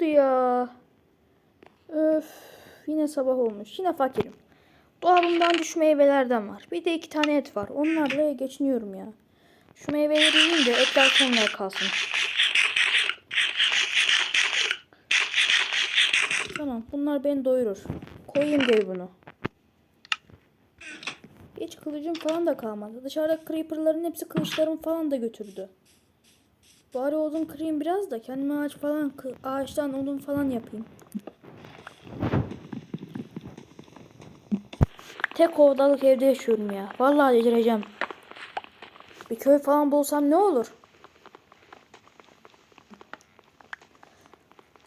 oldu ya? Öf. Yine sabah olmuş. Yine fakirim. Dolabımdan düş meyvelerden var. Bir de iki tane et var. Onlarla geçiniyorum ya. Şu meyveleri yiyeyim de etler sonra kalsın. Tamam. Bunlar beni doyurur. Koyayım geri bunu. Hiç kılıcım falan da kalmadı. Dışarıda creeperların hepsi kılıçlarımı falan da götürdü. Bari odun kırayım biraz da kendime ağaç falan ağaçtan odun falan yapayım. Tek odalık evde yaşıyorum ya. Vallahi delireceğim. Bir köy falan bulsam ne olur?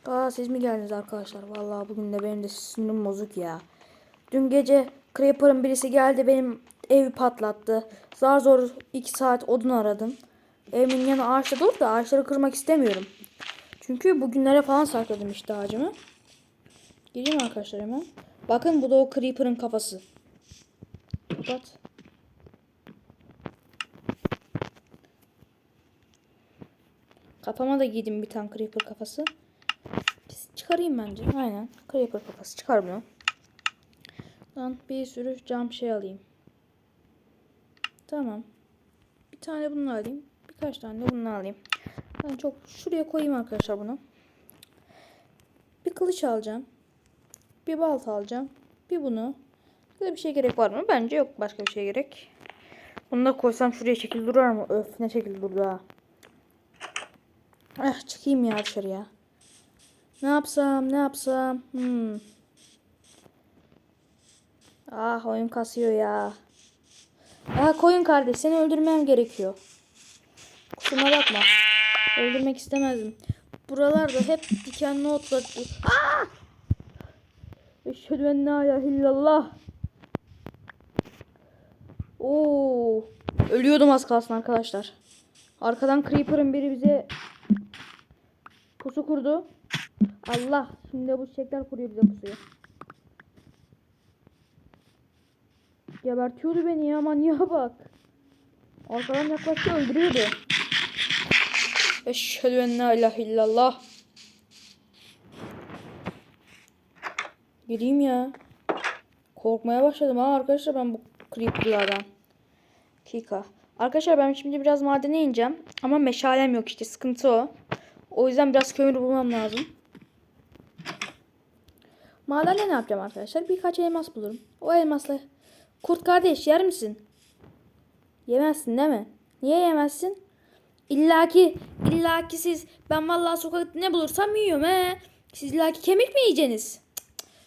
Aa siz mi geldiniz arkadaşlar? Vallahi bugün de benim de sinirim bozuk ya. Dün gece Creeper'ın birisi geldi benim evi patlattı. Zar zor 2 saat odun aradım. Evimin yanı ağaçta dur da ağaçları kırmak istemiyorum. Çünkü bugünlere falan sakladım işte ağacımı. Gireyim arkadaşlar hemen. Bakın bu da o Creeper'ın kafası. Kapat. Kafama da giydim bir tane Creeper kafası. Çıkarayım bence. Aynen. Creeper kafası. Çıkar bunu. Lan bir sürü cam şey alayım. Tamam. Bir tane bunu alayım. Birkaç tane de bunu alayım. Ben çok şuraya koyayım arkadaşlar bunu. Bir kılıç alacağım. Bir balta alacağım. Bir bunu. Böyle bir şey gerek var mı? Bence yok başka bir şey gerek. Bunu da koysam şuraya şekil durar mı? Öf ne şekil durdu ha. Ah çıkayım ya dışarıya. Ne yapsam ne yapsam. Hmm. Ah oyun kasıyor ya. Ah koyun kardeş seni öldürmem gerekiyor. Kusuruma bakma. Öldürmek istemezdim. Buralarda hep dikenli otlar. Ah! Eşhedü en la ilahe illallah. Oo. Ölüyordum az kalsın arkadaşlar. Arkadan Creeper'ın biri bize pusu kurdu. Allah. Şimdi bu çiçekler kuruyor bize pusuyu. Gebertiyordu beni ya manyağa bak. Arkadan yaklaştı öldürüyordu. Eşhedü en la ilahe illallah. Gireyim ya. Korkmaya başladım ha arkadaşlar ben bu creeper'lardan. Kika. Arkadaşlar ben şimdi biraz madene ineceğim. Ama meşalem yok işte sıkıntı o. O yüzden biraz kömür bulmam lazım. Madende ne yapacağım arkadaşlar? Birkaç elmas bulurum. O elmasla Kurt kardeş yer misin? Yemezsin değil mi? Niye yemezsin? İlla ki, illa ki siz ben vallahi sokakta ne bulursam yiyorum he. Siz illa ki kemik mi yiyeceksiniz? Cık.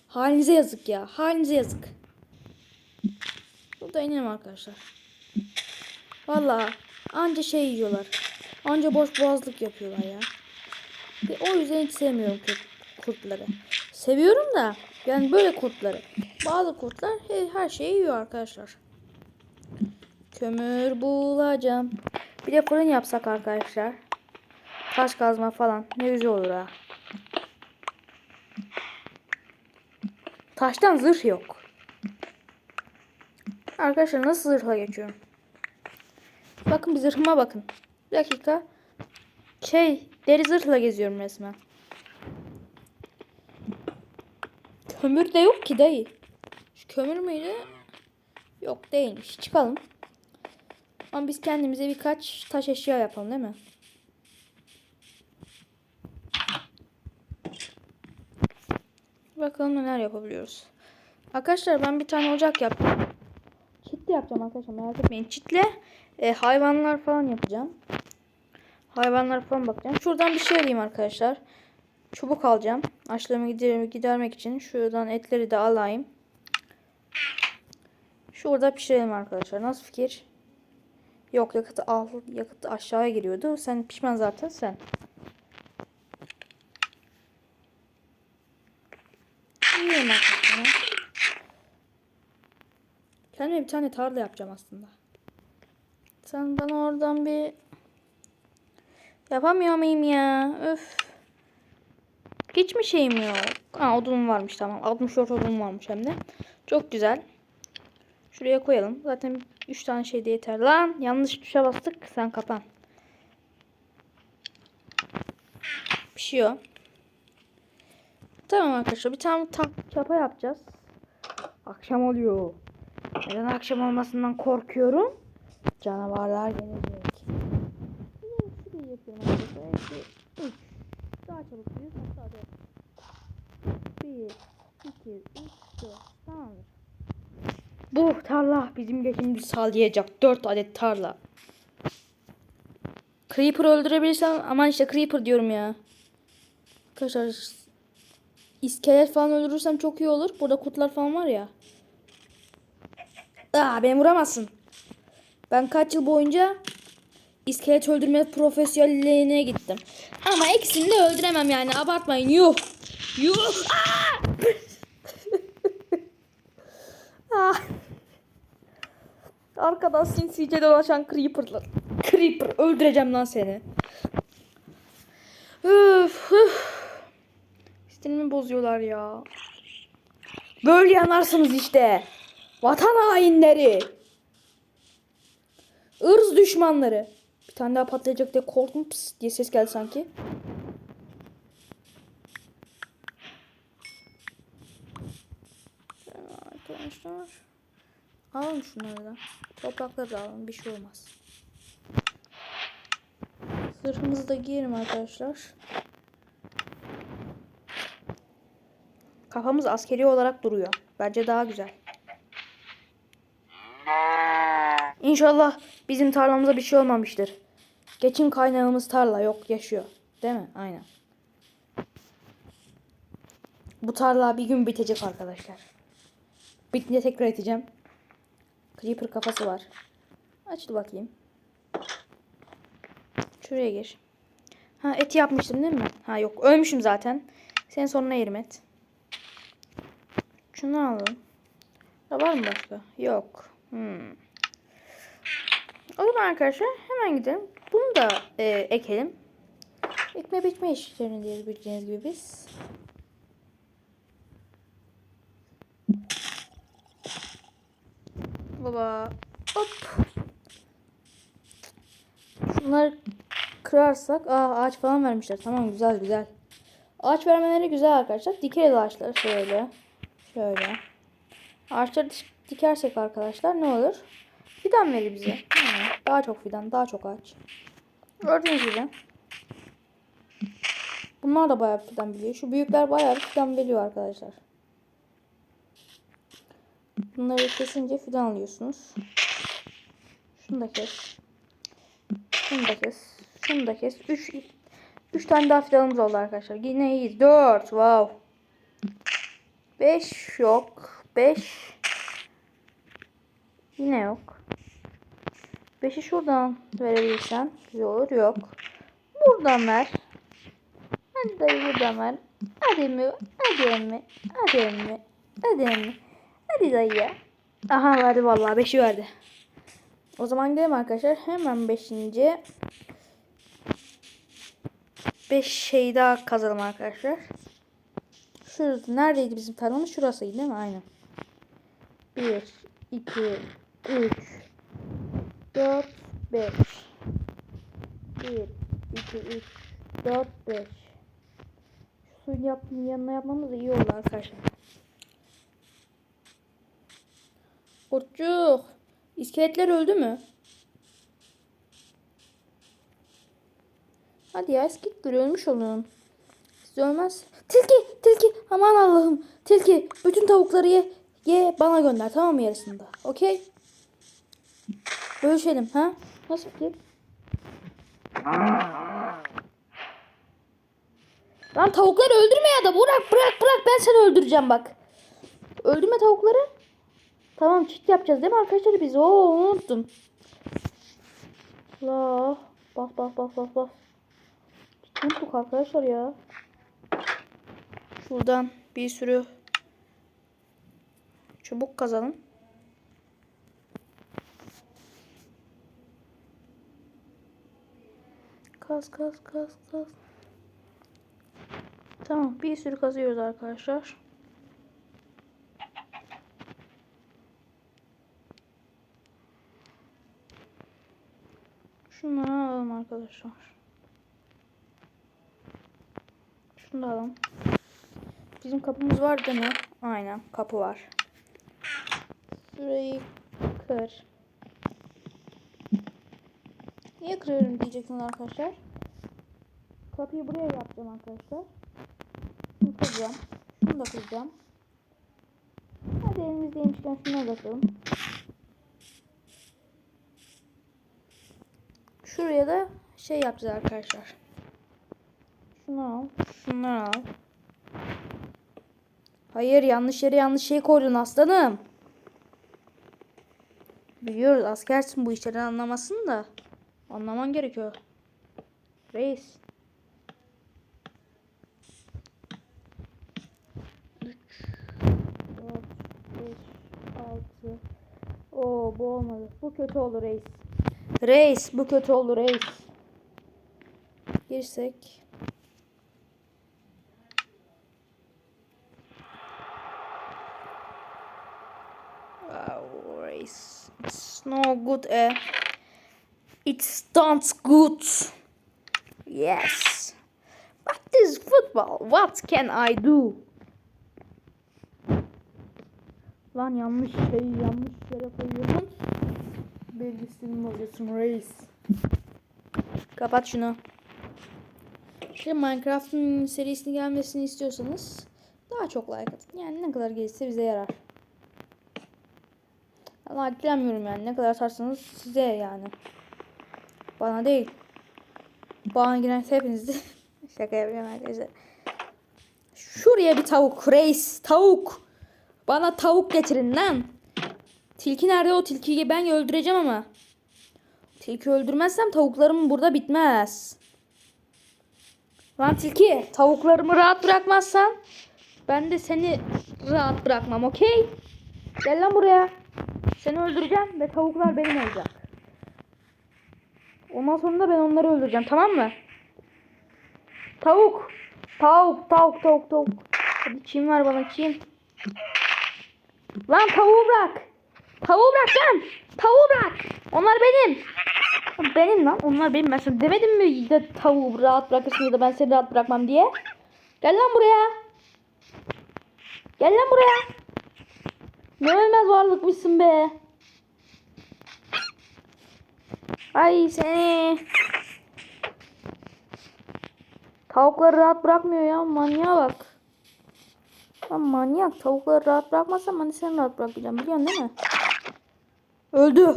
Halinize yazık ya. Halinize yazık. Burada inelim arkadaşlar. Vallahi anca şey yiyorlar. Anca boş boğazlık yapıyorlar ya. Ve o yüzden hiç sevmiyorum kurt, kurtları. Seviyorum da yani böyle kurtları. Bazı kurtlar her şeyi yiyor arkadaşlar. Kömür bulacağım. Bir de fırın yapsak arkadaşlar. Taş kazma falan. Ne güzel olur ha. Taştan zırh yok. Arkadaşlar nasıl zırhla geçiyorum? Bakın bir zırhıma bakın. Bir dakika. Şey deri zırhla geziyorum resmen. Kömür de yok ki dayı. Şu kömür müydü? Yok değilmiş. Çıkalım. Ama biz kendimize birkaç taş eşya yapalım değil mi? Bakalım neler yapabiliyoruz. Arkadaşlar ben bir tane ocak yaptım. Çitle yapacağım arkadaşlar merak etmeyin. Çitle e, hayvanlar falan yapacağım. Hayvanlar falan bakacağım. Şuradan bir şey alayım arkadaşlar. Çubuk alacağım. Açlığımı gider gidermek için. Şuradan etleri de alayım. Şurada pişirelim arkadaşlar. Nasıl fikir? Yok yakıt al. Yakıt aşağıya giriyordu. Sen pişman zaten sen. Arkadaşlar. Kendime bir tane tarla yapacağım aslında. Sen bana oradan bir yapamıyor muyum ya? Öf. Hiç mi şeyim yok? Ha odunum varmış tamam. 64 odunum varmış hem de. Çok güzel. Şuraya koyalım. Zaten 3 tane şey de yeter. Lan yanlış tuşa bastık. Sen kapan. Pişiyor. Tamam arkadaşlar bir tane ta çapa yapacağız. Akşam oluyor. Neden akşam olmasından korkuyorum? Canavarlar gelecek. Yine şurayı yapıyorum arkadaşlar. 2, 3. Daha çabuk büyük. Hatta 4. 1, 2, 3, 4. Tamamdır. Bu tarla bizim geçimimizi sağlayacak. 4 adet tarla. Creeper öldürebilirsem aman işte Creeper diyorum ya. Arkadaşlar iskelet falan öldürürsem çok iyi olur. Burada kurtlar falan var ya. Aa beni vuramazsın. Ben kaç yıl boyunca iskelet öldürme profesyonelliğine gittim. Ama ikisini de öldüremem yani abartmayın. Yuh. Yuh. Aa! Ah. Arkadan sinsice dolaşan Creeper'lar. Creeper öldüreceğim lan seni. Üf, üf. Stilimi bozuyorlar ya. Böyle yanarsınız işte. Vatan hainleri. Irz düşmanları. Bir tane daha patlayacak diye korktum pıs diye ses geldi sanki. Arkadaşlar. Alalım şunları da. Toprakları da alalım. Bir şey olmaz. Zırhımızı da giyelim arkadaşlar. Kafamız askeri olarak duruyor. Bence daha güzel. İnşallah bizim tarlamıza bir şey olmamıştır. Geçim kaynağımız tarla yok yaşıyor. Değil mi? Aynen. Bu tarla bir gün bitecek arkadaşlar. Bitince tekrar edeceğim. Creeper kafası var. Açıl bakayım. Şuraya gir. Ha eti yapmıştım değil mi? Ha yok ölmüşüm zaten. Senin sonuna yerim et. Şunu alalım. Da var mı başka? Yok. Hmm. O zaman arkadaşlar hemen gidelim. Bunu da e, ekelim. Ekme biçme işlerini diye bildiğiniz gibi biz. Baba. Hop. Şunları kırarsak. Aa ağaç falan vermişler. Tamam güzel güzel. Ağaç vermeleri güzel arkadaşlar. Dikeriz ağaçları şöyle. Şöyle. Ağaçları dik- dikersek arkadaşlar ne olur? Fidan verir bize. Daha çok fidan, daha çok ağaç. Gördüğünüz gibi. Bunlar da bayağı fidan biliyor. Şu büyükler bayağı fidan veriyor arkadaşlar. Bunları kesince fidan alıyorsunuz. Şunu da kes. Şunu da kes. Şunu da kes. 3 3 tane daha fidanımız oldu arkadaşlar. Yine iyiyiz. 4. Wow. 5 yok. 5 Yine yok. 5'i şuradan verebilirsen güzel olur. Yok. Buradan ver. Hadi dayı buradan ver. Hadi mi? Hadi emmi. Hadi emmi. Hadi emmi. Hadi dayı ya. Aha verdi vallahi 5'i verdi. O zaman gidelim arkadaşlar. Hemen 5. 5 şey daha kazalım arkadaşlar. Şurası neredeydi bizim tarlamız? Şurasıydı değil mi? Aynen. 1, 2, 3, 4, 5. 1, 2, 3, 4, 5. Şu suyun yap yanına yapmamız iyi oldu arkadaşlar. Kurtçuk. İskeletler öldü mü? Hadi ya iskeletler ölmüş olun. Siz ölmez. Tilki, tilki. Aman Allah'ım. Tilki, bütün tavukları ye, ye bana gönder tamam mı yarısında? Okey? Bölüşelim ha? Nasıl fikir? Lan tavukları öldürme ya da bırak bırak bırak ben seni öldüreceğim bak. Öldürme tavukları. Tamam çift yapacağız değil mi arkadaşlar biz? Oo unuttum. La bak bak bak bak bak. Ciddi unuttuk arkadaşlar ya. Şuradan bir sürü çubuk kazalım. Kaz kaz kaz kaz. Tamam bir sürü kazıyoruz arkadaşlar. Şunları alalım arkadaşlar. Şunu da alalım. Bizim kapımız var değil mi? Aynen kapı var. Şurayı kır. Niye kırıyorum diyeceksiniz arkadaşlar. Kapıyı buraya yapacağım arkadaşlar. Şunu kıracağım. Şunu da kıracağım. Hadi elimizdeymişken şuna bakalım. Şuraya da şey yapacağız arkadaşlar. Şunu al. Şunları al. Hayır yanlış yere yanlış şey koydun aslanım. Biliyoruz askersin bu işleri anlamasın da. Anlaman gerekiyor. Reis. 3 4 5 6 Oo bu olmadı. Bu kötü olur reis. Reis bu kötü olur reis. Girsek. Wow, race. It's no good. Eh? It stands good. Yes. But this football. What can I do? Lan yanlış şey yanlış yere koyuyorsun. Bilgisini bozuyorsun reis. Kapat şunu. Şimdi Minecraft'ın serisini gelmesini istiyorsanız daha çok like atın. Yani ne kadar gelirse bize yarar. Dilemiyorum yani. Ne kadar atarsanız size yani. Bana değil. Bana giren hepiniz Şaka yapıyorum arkadaşlar. Şuraya bir tavuk. Reis. Tavuk. Bana tavuk getirin lan. Tilki nerede? O tilkiyi ben öldüreceğim ama. Tilki öldürmezsem tavuklarım burada bitmez. Lan tilki tavuklarımı rahat bırakmazsan ben de seni rahat bırakmam okey? Gel lan buraya. Seni öldüreceğim ve tavuklar benim olacak. Ondan sonra da ben onları öldüreceğim tamam mı? Tavuk. Tavuk, tavuk, tavuk, tavuk. Hadi çim ver bana çim. Lan tavuğu bırak. Tavuğu bırak lan. Tavuğu bırak. Onlar benim. Benim lan. Onlar benim. Ben sana demedim mi de tavuğu rahat bırakırsın ya da ben seni rahat bırakmam diye. Gel lan buraya. Gel lan buraya. Ne ölmez varlıkmışsın be. Ay seni. Tavukları rahat bırakmıyor ya. Manyağa bak. Lan manyak. Tavukları rahat bırakmazsam ben de seni rahat bırakacağım. Biliyorsun değil mi? Öldü.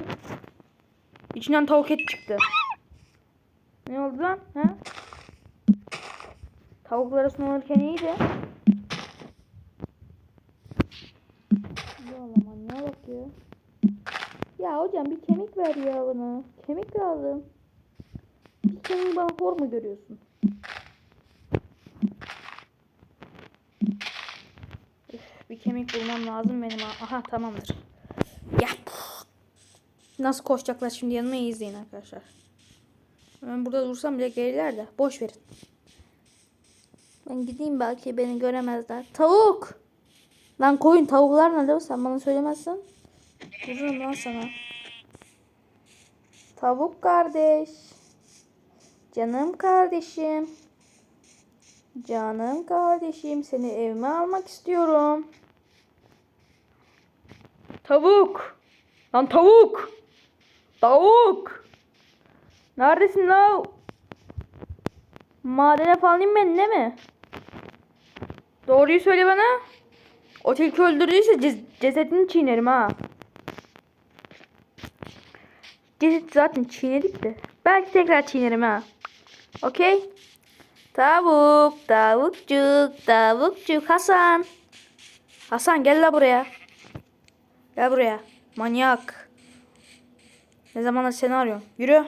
İçinden tavuk et çıktı. Ne oldu lan? Ha? Tavukları sunulurken iyiydi. Ya Allah manyağa bak ya. Ya hocam bir kemik ver ya bana. Kemik lazım. Bir kemiği bana hor mu görüyorsun? Üf, bir kemik bulmam lazım benim. Aha tamamdır. Nasıl koşacaklar şimdi yanıma izleyin arkadaşlar. Ben burada dursam bile gelirler de. Boş verin. Ben gideyim belki beni göremezler. Tavuk. Lan koyun tavuklar nerede? Sen bana söylemezsen. Vururum lan sana. Tavuk kardeş. Canım kardeşim. Canım kardeşim seni evime almak istiyorum. Tavuk. Lan tavuk. Tavuk. Neredesin lan? Madene falan inmedin değil mi? Doğruyu söyle bana. O tilki öldürdüyse ce- cesedini çiğnerim ha. Ceset zaten çiğnedik de. Belki tekrar çiğnerim ha. Okey? Tavuk, tavukcuk, tavukcuk Hasan. Hasan gel la buraya. Gel buraya. Manyak. Ne zamandır seni arıyorum. Yürü.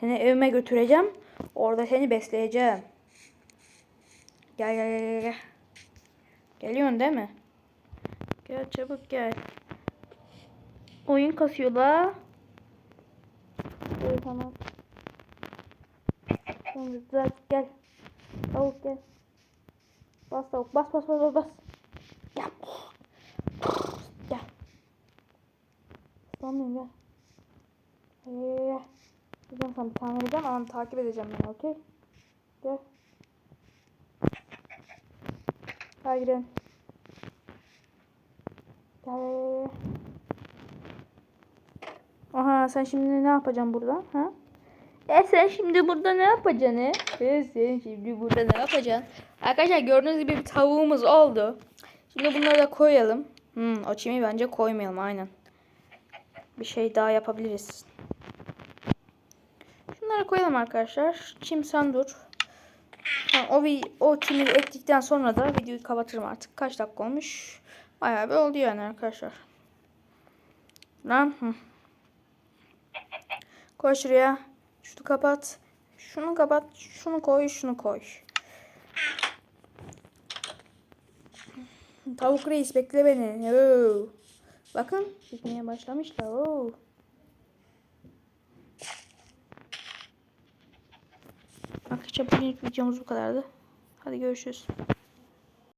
Seni evime götüreceğim. Orada seni besleyeceğim. Gel gel gel gel. Geliyorsun değil mi? Gel çabuk gel. Oyun kasıyor la. Gel tamam. Tamam güzel gel. Tavuk gel. Bas tavuk bas bas bas bas bas. Gel. Gel. Sanmıyorum gel. Gel. Gideceğim sana bir tane vereceğim ama takip edeceğim ben okey. Gel. Hadi gidelim. Gel. Aha sen şimdi ne yapacaksın burada? Ha? E sen şimdi burada ne yapacaksın? he? E sen şimdi burada ne yapacaksın? Arkadaşlar gördüğünüz gibi bir tavuğumuz oldu. Şimdi bunları da koyalım. Hmm, o çimi bence koymayalım aynen. Bir şey daha yapabiliriz. Şunları koyalım arkadaşlar. Çim sen dur. Ha, o o çimi ektikten sonra da videoyu kapatırım artık. Kaç dakika olmuş? Bayağı bir oldu yani arkadaşlar. Lan. Koy şuraya. Şunu kapat. Şunu kapat. Şunu koy. Şunu koy. Tavuk reis bekle beni. Oo. Bakın gitmeye başlamışlar. Oo. Arkadaşlar bugünlük videomuz bu kadardı. Hadi görüşürüz.